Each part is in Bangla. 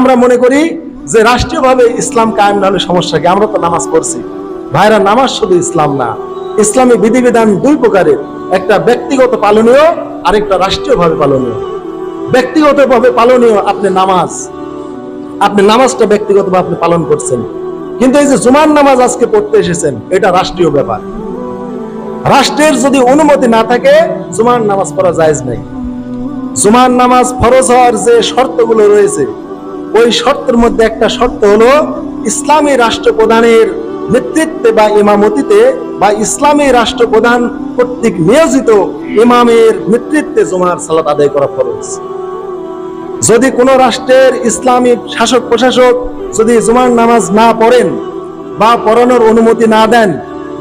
আমরা মনে করি যে রাষ্ট্রীয়ভাবে ইসলাম কায়েম না হলে সমস্যা কি? আমরা তো নামাজ পড়ছি। ভাইরা, নামাজ শুধু ইসলাম না। ইসলামী বিধিবিধান দুই প্রকারের। একটা ব্যক্তিগত পালনীয় আর একটা রাষ্ট্রীয়ভাবে পালনীয়। ব্যক্তিগতভাবে পালনীয় আপনি নামাজ। আপনি নামাজটা ব্যক্তিগতভাবে আপনি পালন করছেন। কিন্তু এই যে জুমার নামাজ আজকে পড়তে এসেছেন, এটা রাষ্ট্রীয় ব্যাপার। রাষ্ট্রের যদি অনুমতি না থাকে, জুমার নামাজ পড়া জায়েজ নেই। জুমার নামাজ ফরজ হওয়ার যে শর্তগুলো রয়েছে ওই শর্তের মধ্যে একটা শর্ত হলো, ইসলামী রাষ্ট্রপ্রধানের নেতৃত্বে বা ইমামতিতে বা ইসলামী রাষ্ট্রপ্রধান কর্তৃক নিয়োজিত ইমামের নেতৃত্বে জুমার সালাত আদায় করা ফরজ। যদি কোনো রাষ্ট্রের ইসলামিক শাসক প্রশাসক যদি জুমার নামাজ না পড়েন বা পড়ানোর অনুমতি না দেন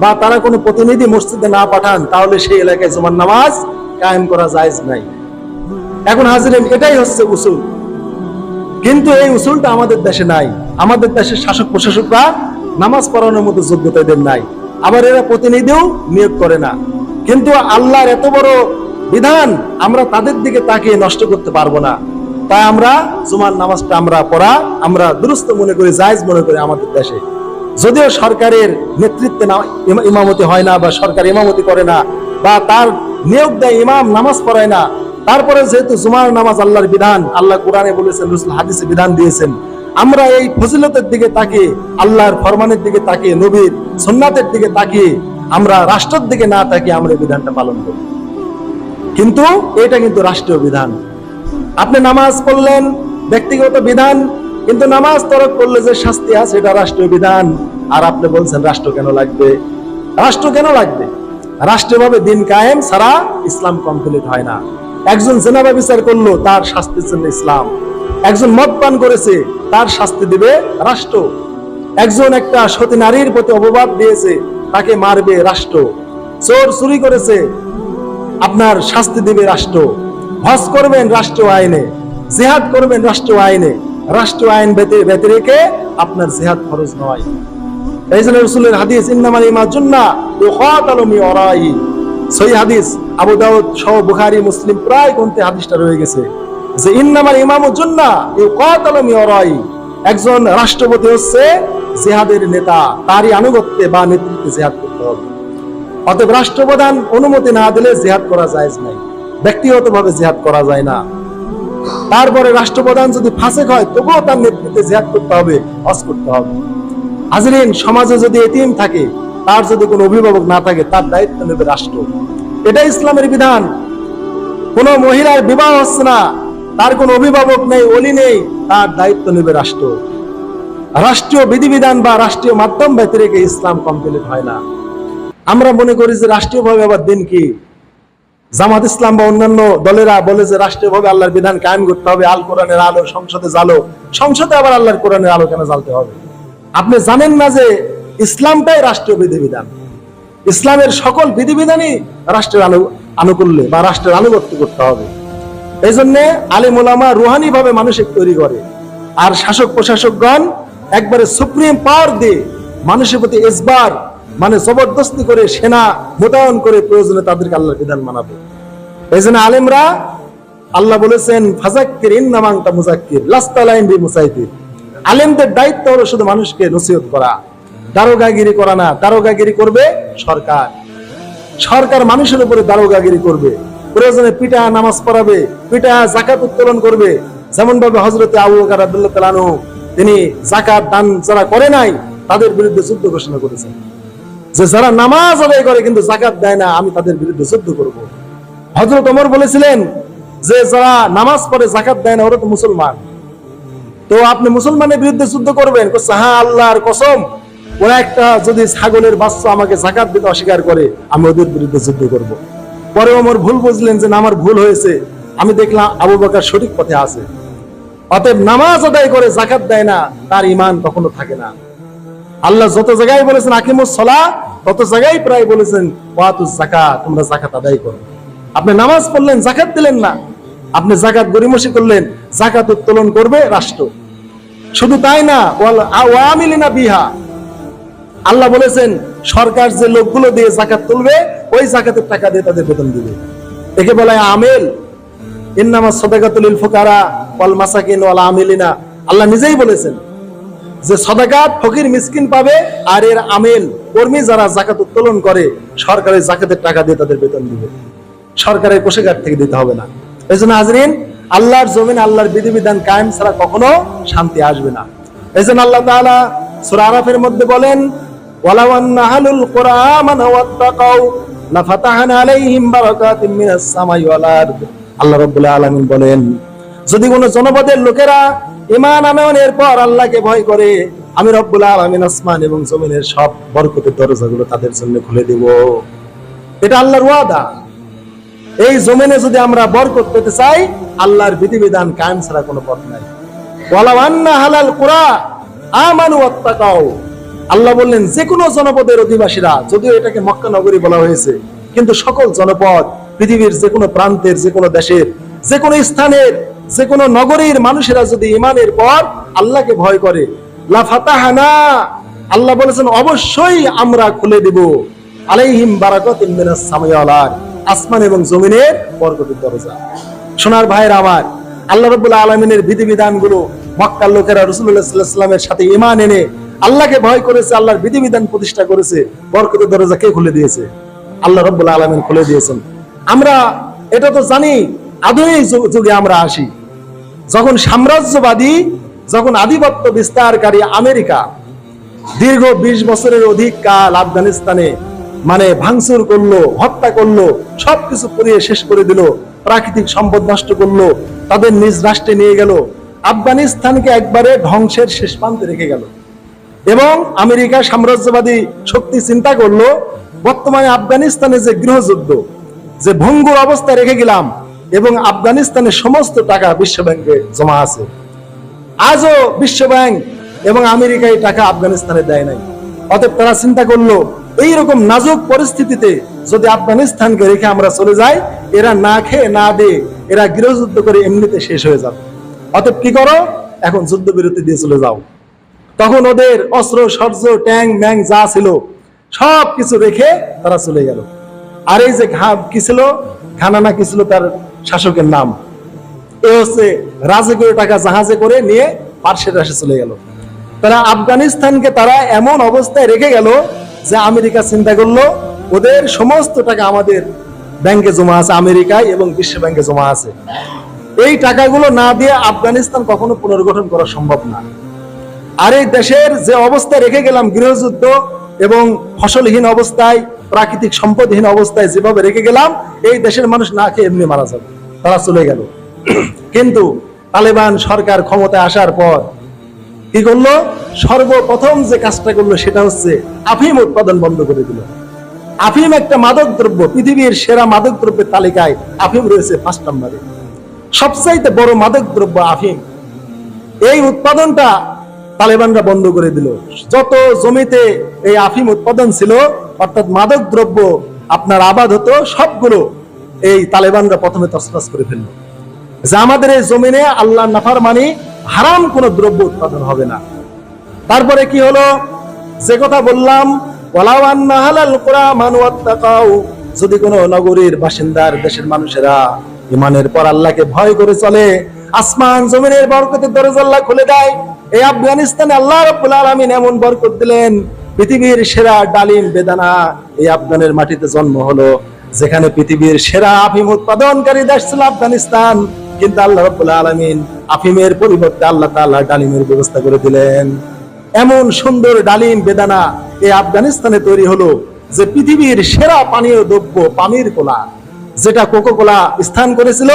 বা তারা কোনো প্রতিনিধি মসজিদে না পাঠান, তাহলে সেই এলাকায় জুমার নামাজ কায়েম করা জায়েজ নাই। এখন হাজিরেন, এটাই হচ্ছে উসুল। কিন্তু এই উসুলটা আমাদের দেশে নাই। আমাদের দেশের শাসক প্রশাসকরা নামাজ পড়ানোর মতো যোগ্যতা এদের নাই। আবার এরা প্রতিনিধিও নিয়োগ করে না। কিন্তু আল্লাহর এত বড় বিধান আমরা তাদের দিকে তাকিয়ে নষ্ট করতে পারব না। তাই আমরা জুমার নামাজটা আমরা পড়া, আমরা দুরুস্ত মনে করি, জায়েজ মনে করি আমাদের দেশে। যদিও সরকারের নেতৃত্বে ইমামতি হয় না বা সরকার ইমামতি করে না বা তার নিয়োগ দেয় ইমাম, নামাজ পড়ায় না তারপরে যেহেতু জুমার নামাজ আল্লাহর বিধান, আল্লাহ কোরআনে বলেছেন, রসুল হাদিসে বিধান দিয়েছেন, আমরা এই ফজিলতের দিকে তাকিয়ে, আল্লাহর ফরমানের দিকে তাকিয়ে, নবীর সুন্নাতের দিকে তাকিয়ে, আমরা রাষ্ট্রের দিকে না তাকিয়ে আমরা এই বিধানটা পালন করি। কিন্তু এটা কিন্তু রাষ্ট্রীয় বিধান। আপনি নামাজ পড়লেন, ব্যক্তিগত বিধান, কিন্তু নামাজ তরক করলে যে শাস্তি আছে, এটা রাষ্ট্রীয় বিধান। আর আপনি বলছেন, রাষ্ট্র কেন লাগবে? রাষ্ট্র কেন লাগবে? রাষ্ট্রীয়ভাবে দিন কায়েম সারা ইসলাম কমপ্লিট হয় না। একজন জেনাবা বিচার করল, তার শাস্তির জন্য ইসলাম। একজন মদ পান করেছে, তার শাস্তি দিবে রাষ্ট্র। একজন একটা সতী নারীর প্রতি অপবাদ দিয়েছে, তাকে মারবে রাষ্ট্র। চোর চুরি করেছে, আপনার শাস্তি দিবে রাষ্ট্র। হজ করবেন রাষ্ট্র আইনে, জেহাদ করবেন রাষ্ট্র আইনে। রাষ্ট্র আইন ব্যতি- রেখে আপনার জেহাদ খরচ নয়। এই জন্য রসুলের হাদিস, ইন্নামাল ইমাজুন্না ইউকাতালু মি ওরাই। সহি হাদিস। আবু দাউদ সহ বুখারী, মুসলিম প্রায় গ্রন্থে হাদিসটা রয়ে গেছে যে মি ওরাই একজন রাষ্ট্রপতি হচ্ছে জিহাদের নেতা, তারই আনুগত্যে বা নেতৃত্বে জিহাদ করতে হবে। অতএব রাষ্ট্রপ্রধান অনুমতি না দিলে জিহাদ করা যায় নাই, ব্যক্তিগতভাবে জিহাদ করা যায় না। তারপরে রাষ্ট্রপ্রধান যদি ফাঁসেক হয়, তবুও তার নেতৃত্বে জিহাদ করতে হবে, হজ করতে হবে। হাজরিন, সমাজে যদি এতিম থাকে, তার যদি কোনো অভিভাবক না থাকে, তার দায়িত্ব নেবে রাষ্ট্র। এটা ইসলামের বিধান। কোন মহিলার বিবাহ হচ্ছে না, তার কোনো অভিভাবক নেই অলি নেই, তার দায়িত্ব নেবে রাষ্ট্র। রাষ্ট্রীয় বিধিবিধান বা রাষ্ট্রীয় মাধ্যম ব্যতিরেকে ইসলাম কমপ্লিট হয় না। আমরা মনে করি যে রাষ্ট্রীয়ভাবে আবার দিন কি? জামাত ইসলাম বা অন্যান্য দলেরা বলে যে রাষ্ট্রীয়ভাবে আল্লাহর বিধান কায়েম করতে হবে, আল কোরআনের আলো সংসদে জ্বালো। সংসদে আবার আল্লাহর কোরআনের আলো কেন জ্বালতে হবে। আপনি জানেন না যে ইসলামটাই রাষ্ট্রীয় বিধিবিধান। ইসলামের সকল বিধিবিধানই রাষ্ট্রের আনু আনুকূল্যে বা রাষ্ট্রের আনুগত্য করতে হবে। এই জন্য আলিম ওলামা রুহানি ভাবে মানুষের তৈরি করে। আর শাসক প্রশাসকগণ একবারে সুপ্রিম পাওয়ার দিয়ে মানুষের প্রতি এসবার মানে জবরদস্তি করে সেনা মোতায়েন করে প্রয়োজনে তাদেরকে আল্লাহর বিধান মানাবে। এই জন্য আলেমরা আল্লাহ বলেছেন ফাজাক্কির ইন্নামাংটা মুজাক্কির লাস্তালাইন বি মুসাইতির। আলেমদের দায়িত্ব হলো শুধু মানুষকে নসিহত করা। দারোগাগিরি করা না, দারোগাগিরি করবে সরকার। সরকার মানুষের উপরে দারোগাগিরি করবে। প্রয়োজনে পিটা নামাজ পড়াবে পিটা জাকাত উত্তোলন করবে। যেমন ভাবে হজরতে আবু বকর তাআলা তিনি জাকাত দান যারা করে নাই, তাদের বিরুদ্ধে যুদ্ধ ঘোষণা করেছেন। যে যারা নামাজ আদায় করে কিন্তু জাকাত দেয় না, আমি তাদের বিরুদ্ধে যুদ্ধ করব। হজরত ওমর বলেছিলেন যে যারা নামাজ পড়ে জাকাত দেয় না, ওরা তো মুসলমান। তো আপনি মুসলমানের বিরুদ্ধে যুদ্ধ করবেন হ্যাঁ আল্লাহর কসম। ওরা একটা যদি ছাগলের বাচ্চা আমাকে জাকাত দিতে অস্বীকার করে, আমি ওদের বিরুদ্ধে যুদ্ধ করব। পরে আমার ভুল বুঝলেন যে আমার ভুল হয়েছে। আমি দেখলাম আবু বকর সঠিক পথে আছে। অতএব নামাজ আদায় করে জাকাত দেয় না, তার ইমান কখনো থাকে না। আল্লাহ যত জায়গায় বলেছেন, আকিমুস সলা তত জায়গায় প্রায় বলেছেন ওয়াতুস জাকাত তোমরা জাকাত আদায় করো। আপনি নামাজ পড়লেন, জাকাত দিলেন না। আপনি জাকাত গরিমসি করলেন, জাকাত উত্তোলন করবে রাষ্ট্র। শুধু তাই না বিহা আল্লাহ বলেছেন, সরকার যে লোকগুলো দিয়ে জাকাত তুলবে, ওই জাকাতের টাকা দিয়ে তাদের বেতন দিবে। একে বলা আমেল। ইন্নামা সদাকাতুল ফুকারা ওয়াল মাসাকিন ওয়াল আল্লাহ নিজেই বলেছেন যে, সদাকাত ফকির মিসকিন পাবে আর এর আমেল কর্মী যারা জাকাত উত্তোলন করে সরকারের জাকাতের টাকা দিয়ে তাদের বেতন দিবে। সরকারের কোষাগার থেকে দিতে হবে না। এই জন্য হাজরিন, আল্লাহর জমিন, আল্লাহর বিধিবিধান কায়েম ছাড়া কখনো শান্তি আসবে না। এই জন্য আল্লাহ তাআলা সূরা মধ্যে বলেন ওয়ালাউ আন্না আহলুল কুরআন ওয়াত্তাকাউ লাফাতাহনা আলাইহিম বারাকাতিম মিনাস সামাই ওয়াল আরদ। আল্লাহ রাব্বুল আলামিন বলেন, যদি কোনো জনপদের লোকেরা ইমান আনয়নের পর আল্লাহকে ভয় করে, আমি রব্বুল আলামিন আসমান এবং জমিনের সব বরকতের দরজাগুলো তাদের জন্য খুলে দেব। এটা আল্লাহর ওয়াদা। এই জমিনে যদি আমরা বরকত পেতে চাই, আল্লাহর বিধিবিধান কায়েম ছাড়া কোনো পথ নাই। আন্না হালাল কুরা আমানু ওয়াত্তাকাও আল্লাহ বললেন, যে কোনো জনপদের অধিবাসীরা, যদিও এটাকে মক্কা নগরী বলা হয়েছে, কিন্তু সকল জনপদ, পৃথিবীর যে কোনো প্রান্তের, যে কোনো দেশের, যে কোনো স্থানের, যে কোনো নগরীর মানুষেরা যদি ইমানের পর আল্লাহকে ভয় করে, লা ফাতাহানা আল্লাহ বলেছেন, অবশ্যই আমরা খুলে দিব। আলাইহিম বারাকত মিনাস সামাই ওয়াল আসমান এবং জমিনের বরকতের দরজা। সোনার ভাইয়ের আমার, আল্লাহ রাব্বুল আলামিনের বিধিবিধানগুলো মক্কার লোকেরা আলাইহি সাল্লামের সাথে ঈমান এনে আল্লাহকে ভয় করেছে, আল্লাহর বিধিবিধান প্রতিষ্ঠা করেছে, বরকতের দরজা কে খুলে দিয়েছে? আল্লাহ রাব্বুল আলামিন খুলে দিয়েছেন। আমরা এটা তো জানি আধুনিক যুগে আমরা আসি। যখন সাম্রাজ্যবাদী, যখন আধিপত্য বিস্তারকারী আমেরিকা দীর্ঘ ২০ বছরের অধিক কাল আফগানিস্তানে মানে ভাঙচুর করল, হত্যা করল, সবকিছু পুড়িয়ে শেষ করে দিল, প্রাকৃতিক সম্পদ নষ্ট করল, তাদের নিজ রাষ্ট্রে নিয়ে গেল, আফগানিস্তানকে একবারে ধ্বংসের শেষ প্রান্তে রেখে গেল। এবং আমেরিকা সাম্রাজ্যবাদী শক্তি চিন্তা করল, বর্তমানে আফগানিস্তানে যে গৃহযুদ্ধ, যে ভঙ্গুর অবস্থায় রেখে গেলাম এবং আফগানিস্তানের সমস্ত টাকা বিশ্ব ব্যাংকে জমা আছে। আজও বিশ্ব ব্যাংক এবং আমেরিকা এই টাকা আফগানিস্তানে দেয় নাই। অতএব তারা চিন্তা করল, এইরকম নাজুক পরিস্থিতিতে যদি আফগানিস্তানকে রেখে আমরা চলে যাই, এরা না খেয়ে না দে এরা গৃহযুদ্ধ করে এমনিতে শেষ হয়ে যাবে। অতএব কি করো? এখন যুদ্ধবিরতি দিয়ে চলে যাও। তখন ওদের অস্ত্র সর্য ট্যাং, ম্যাং যা ছিল সব কিছু রেখে তারা চলে গেল। আর এই যে কি ছিল? ঘানানা কি ছিল তার শাসকের নাম? এ হচ্ছে রাজে করে টাকা জাহাজে করে নিয়ে পার্শ্বের রাশে চলে গেল। তারা আফগানিস্তানকে তারা এমন অবস্থায় রেখে গেল যে আমেরিকা চিন্তা করল, ওদের সমস্ত টাকা আমাদের ব্যাংকে জমা আছে, আমেরিকায় এবং বিশ্ব ব্যাংকে জমা আছে। এই টাকাগুলো না দিয়ে আফগানিস্তান কখনো পুনর্গঠন করা সম্ভব না। আর এই দেশের যে অবস্থায় রেখে গেলাম, গৃহযুদ্ধ এবং ফসলহীন অবস্থায়, প্রাকৃতিক সম্পদহীন অবস্থায় যেভাবে রেখে গেলাম, এই দেশের মানুষ না খেয়ে এমনি মারা যাবে। তারা চলে গেল। কিন্তু তালেবান সরকার ক্ষমতায় আসার পর কি করল? সর্বপ্রথম যে কাজটা করল সেটা হচ্ছে আফিম উৎপাদন বন্ধ করে দিল। আফিম একটা মাদক দ্রব্য পৃথিবীর সেরা মাদক দ্রব্যের তালিকায় আফিম রয়েছে পাঁচ নম্বরে। সবচাইতে বড় মাদক দ্রব্য আফিম। এই উৎপাদনটা তালেবানরা বন্ধ করে দিল। যত জমিতে এই আফিম উৎপাদন ছিল, অর্থাৎ মাদক দ্রব্য আপনার আবাদ হতো, সবগুলো এই তালেবানরা প্রথমে তসনস করে ফেলল। যে আমাদের এই জমিনে আল্লাহ নাফার মানি হারাম কোন দ্রব্য উৎপাদন হবে না। তারপরে কি হলো? যে কথা বললাম যদি কোন নগরীর বাসিন্দার, দেশের মানুষেরা ইমানের পর আল্লাহকে ভয় করে চলে, আসমান জমিনের বরকতের দরজা আল্লাহ খুলে দেয় এই আফগানিস্তানে আল্লাহ রাব্বুল আলামিন এমন বরকত দিলেন, পৃথিবীর সেরা ডালিম বেদানা এই আফগানের মাটিতে জন্ম হলো, যেখানে পৃথিবীর সেরা আফিম উৎপাদনকারী দেশ ছিল আফগানিস্তান। কিন্তু আল্লাহ রাব্বুল আলামিন আফিমের পরিবর্তে আল্লাহ তাআলা ডালিমের ব্যবস্থা করে দিলেন। এমন সুন্দর ডালিম বেদানা এই আফগানিস্তানে তৈরি হলো, যে পৃথিবীর সেরা পানীয় দ্রব্য পামির কোলা, যেটা কোকোকোলা স্থান করেছিল,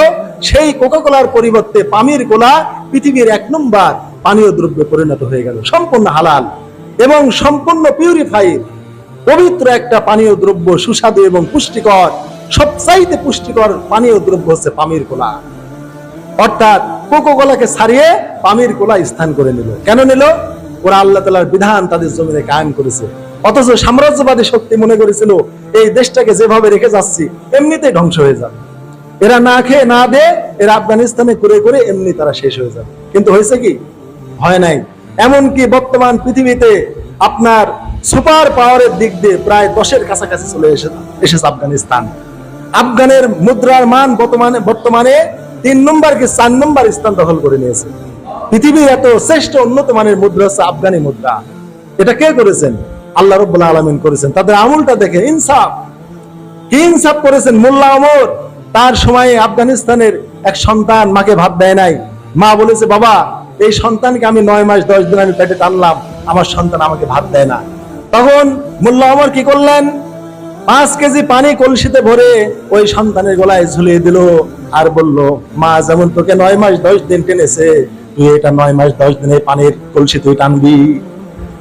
সেই কোকোকোলার পরিবর্তে পামির কোলা পৃথিবীর এক নম্বর পানীয় দ্রব্যে পরিণত হয়ে গেল, সম্পূর্ণ হালাল এবং সম্পূর্ণ পিউরিফাইড পবিত্র একটা পানীয় দ্রব্য সুস্বাদু এবং পুষ্টিকর, সবচাইতে পুষ্টিকর পানীয় দ্রব্য হচ্ছে পামির কোলা। অর্থাৎ কোকো কোলাকে ছাড়িয়ে পামির কোলা স্থান করে নিল। কেন নিল? ওরা আল্লাহ তালার বিধান তাদের জমিনে কায়েম করেছে। অথচ সাম্রাজ্যবাদী শক্তি মনে করেছিল, এই দেশটাকে যেভাবে রেখে যাচ্ছি, এমনিতেই ধ্বংস হয়ে যাবে। এরা না খেয়ে না দে এরা আফগানিস্তানে করে করে এমনি তারা শেষ হয়ে যাবে। কিন্তু হয়েছে কি? হয় নাই। এমনকি বর্তমান পৃথিবীতে আপনার সুপার পাওয়ারের দিক দিয়ে প্রায় দশের কাছাকাছি চলে এসে এসেছে আফগানিস্তান। আফগানের মুদ্রার মান বর্তমানে বর্তমানে তিন নম্বর কি চার নম্বর স্থান দখল করে নিয়েছে। পৃথিবীর এত শ্রেষ্ঠ উন্নত মানের মুদ্রা হচ্ছে আফগানি মুদ্রা। এটা কে করেছেন? আল্লাহ রব্বুল্লাহ আলমিন করেছেন। তাদের আমলটা দেখে ইনসাফ। কি ইনসাফ করেছেন? মোল্লা অমর তার সময়ে আফগানিস্তানের এক সন্তান মাকে ভাত দেয় নাই। মা বলেছে, বাবা এই সন্তানকে আমি নয় মাস, দশ দিন আমি পেটে টানলাম, আমার সন্তান আমাকে ভাত দেয় না। তখন মোল্লা অমর কি করলেন? পাঁচ কেজি পানি কলসিতে ভরে ওই সন্তানের গলায় ঝুলিয়ে দিল আর বলল, মা, যেমন তোকে নয় মাস, দশ দিন টেনেছে, তুই এটা নয় মাস, দশ দিনে পানির কলসি তুই টানবি।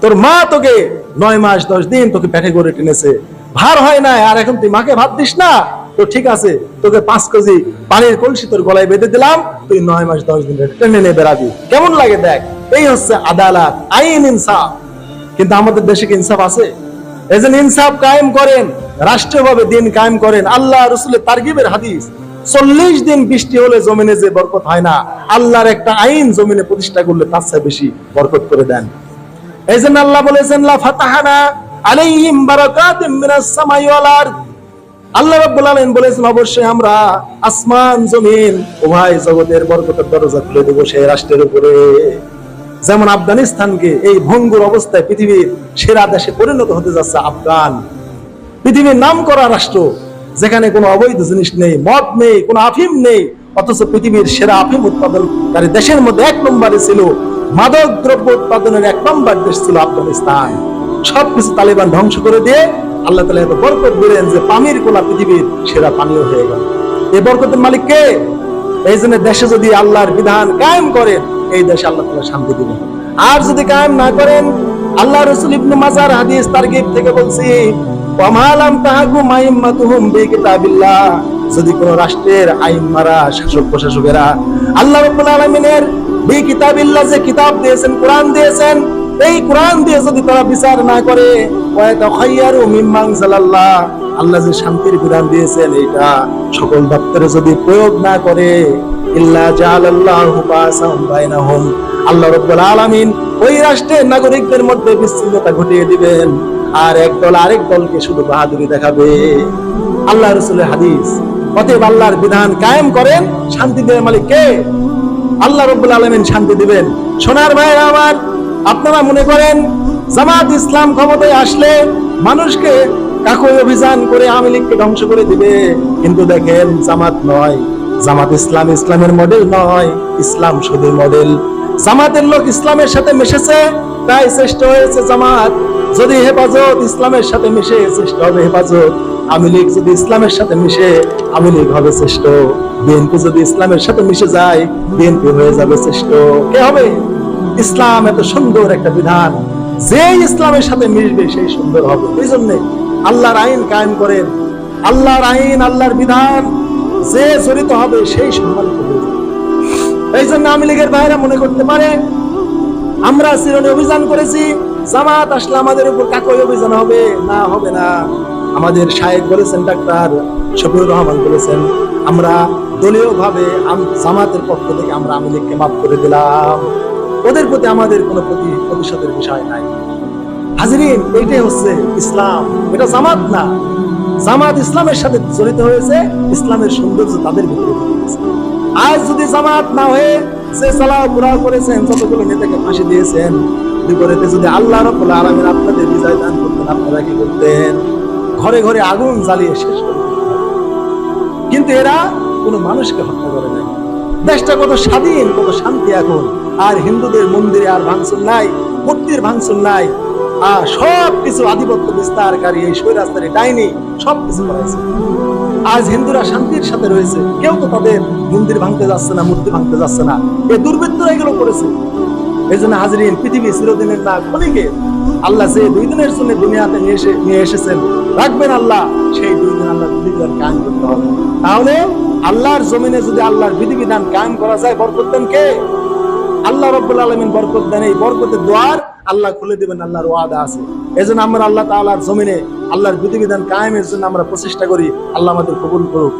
তোর মা তোকে নয় মাস, দশ দিন তোকে পেটে করে টেনেছে। ভার হয় না আর এখন তুই মাকে ভাত দিস না? তো ঠিক আছে, তোকে পাঁচ কেজি পানির কলসি তোর গলায় বেঁধে দিলাম, তুই নয় মাস দশ দিন টেনে নিয়ে বেড়াবি। কেমন লাগে দেখ, এই হচ্ছে আদালত, আইন ইনসাফ। কিন্তু আমাদের দেশে কি ইনসাফ আছে? এই ইনসাফ কায়েম করেন, রাষ্ট্রীয়ভাবে দিন কায়েম করেন, আল্লাহ রসুলের তারগিবের হাদিস, চল্লিশ দিন বৃষ্টি হলে জমিনে যে বরকত হয় না, আল্লাহর একটা আইন জমিনে প্রতিষ্ঠা করলে তার চেয়ে বেশি বরকত করে দেন। এই জন্য আল্লাহ বলেছেন, লা আলাইহিম বারাকাতিম মিনাস সামাই ওয়াল আরদ। আল্লাহ রাব্বুল আলামিন বলেছেন, অবশ্যই আমরা আসমান, জমিন, উভয় জগতের বরকতের দরজা খুলে দেব সেই রাষ্ট্রের উপরে। যেমন আফগানিস্তানকে এই ভঙ্গুর অবস্থায় পৃথিবীর সেরা দেশে পরিণত হতে যাচ্ছে আফগান। পৃথিবীর নাম করা রাষ্ট্র, যেখানে কোনো অবৈধ জিনিস নেই, মদ নেই, কোনো আফিম নেই, অথচ পৃথিবীর সেরা আফিম উৎপাদনকারী দেশের মধ্যে এক নম্বরে ছিল মাদক দ্রব্য উৎপাদনের এক নম্বর দেশ ছিল আফগানিস্তান। সবকিছু তালিবান ধ্বংস করে দিয়ে আল্লাহ তালা এত বরকত দিলেন যে পানির কোলা পৃথিবীর সেরা পানীয় হয়ে গেল। এই বরকতের মালিক কে? এই জন্য দেশে যদি আল্লাহর বিধান কায়েম করেন, এই দেশে আল্লাহ তালা শান্তি দিবেন। আর যদি কায়েম না করেন, আল্লাহ রসুল ইবনু মাজার হাদিস তারগিব থেকে বলছি, ওয়ামালাম তাহাকু মাইম্মাতুহুম বিকিতাবিল্লাহ। যদি কোন রাষ্ট্রের আইন মারা, শাসক প্রশাসকেরা আল্লাহ আলামিনের বিকিতাবিল্লাহ যে কিতাব দিয়েছেন, কোরআন দিয়েছেন এই কোরআন দিয়ে যদি তারা বিচার না করে আল্লাহ যে শান্তির বিধান দিয়েছেন, এইটা সকল দপ্তরে যদি প্রয়োগ না করে আল্লাহ রাব্বুল ওই রাষ্ট্রের নাগরিকদের মধ্যে বিচ্ছিন্নতা ঘটিয়ে দিবেন, আর এক দল আরেক দলকে শুধু বাহাদুরি দেখাবে। আল্লাহ রসুলের হাদিস, অতএব আল্লাহর বিধান কায়েম করেন, শান্তি দেওয়ার মালিক কে? আল্লাহ রব্বুল আলমিন শান্তি দিবেন। সোনার ভাইয়ের আমার আপনারা মনে করেন জামাত ইসলাম ক্ষমতায় আসলে মানুষকে কাকই অভিযান করে আওয়ামী লীগকে ধ্বংস করে দিবে? কিন্তু দেখেন জামাত নয়। জামাত ইসলাম ইসলামের মডেল নয়। ইসলাম শুধু মডেল জামাতের লোক ইসলামের সাথে মিশেছে, তাই শ্রেষ্ঠ হয়েছে জামাত। যদি হেফাজত ইসলামের সাথে মিশে, শ্রেষ্ঠ হবে হেফাজত। আওয়ামী লীগ যদি ইসলামের সাথে মিশে, আওয়ামী লীগ হবে শ্রেষ্ঠ। বিএনপি যদি ইসলামের সাথে মিশে যায়, বিএনপি হয়ে যাবে শ্রেষ্ঠ। কে হবে? ইসলাম এত সুন্দর একটা বিধান। যে ইসলামের সাথে মিশবে সেই সুন্দর হবে। এই জন্য আল্লাহর আইন কায়েম করেন। আল্লাহর আইন, আল্লাহর বিধান যে জড়িত হবে সেই সম্মানিত হয়ে যাবে এই জন্য আওয়ামী লীগের ভাইরা মনে করতে পারে, আমরা সিরনে অভিযান করেছি, জামাত আসলে আমাদের উপর কাকই অভিযান হবে? না হবে না। আমাদের শায়েক বলেছেন, ডাক্তার শফিউর রহমান বলেছেন, আমরা দলীয় ভাবে জামাতের পক্ষ থেকে আমরা আওয়ামী লীগকে মাফ করে দিলাম। ওদের প্রতি আমাদের কোনো প্রতি প্রতিশোধের বিষয় নাই। হাজিরিন, এইটাই হচ্ছে ইসলাম। এটা জামাত না। জামাত ইসলামের সাথে জড়িত হয়েছে, ইসলামের সৌন্দর্য তাদের ভিতরে আজ যদি জামাত না হয়ে সে সালাহ পুরা করেছেন যতগুলো নেতাকে ফাঁসি দিয়েছেন বিপরীতে যদি আল্লাহ রব্বুল আলামিন আপনাদের বিজয় দান করতেন, আপনারা কি করতেন? ঘরে ঘরে আগুন জ্বালিয়ে শেষ করে দিতেন। কিন্তু এরা কোনো মানুষকে হত্যা করে নাই। দেশটা কত স্বাধীন, কত শান্তি এখন। আর হিন্দুদের মন্দিরে আর ভাঙচুর নাই, মূর্তির ভাঙচুর নাই। আর সব কিছু আধিপত্য বিস্তারকারী এই স্বৈরাস্তারি ডাইনি সব কিছু করেছে আজ হিন্দুরা শান্তির সাথে রয়েছে, কেউ তো তাদের মন্দির ভাঙতে যাচ্ছে না, মূর্তি ভাঙতে যাচ্ছে না। এই দুর্বৃত্তরা এগুলো করেছে। এই জন্য হাজরিন, পৃথিবী চিরদিনের না ক্ষণিকে আল্লাহ যে দুই দিনের জন্য দুনিয়াতে নিয়ে এসে নিয়ে এসেছেন, রাখবেন আল্লাহ, সেই দুই দিন আল্লাহ বিধিবিধান কায়েম করতে হবে। তাহলে আল্লাহর জমিনে যদি আল্লাহর বিধিবিধান কায়েম করা যায়, বরকত দেন কে? আল্লাহ রব্বুল আলমিন বরকত দেন। এই বরকতের দোয়ার আল্লাহ খুলে দিবেন, আল্লাহর ওয়াদা আছে। এজন্য আমরা আল্লাহ তাআলার জমিনে আল্লাহর বিধিবিধান কায়েমের জন্য আমরা প্রচেষ্টা করি। আল্লাহ আমাদের কবুল করুক।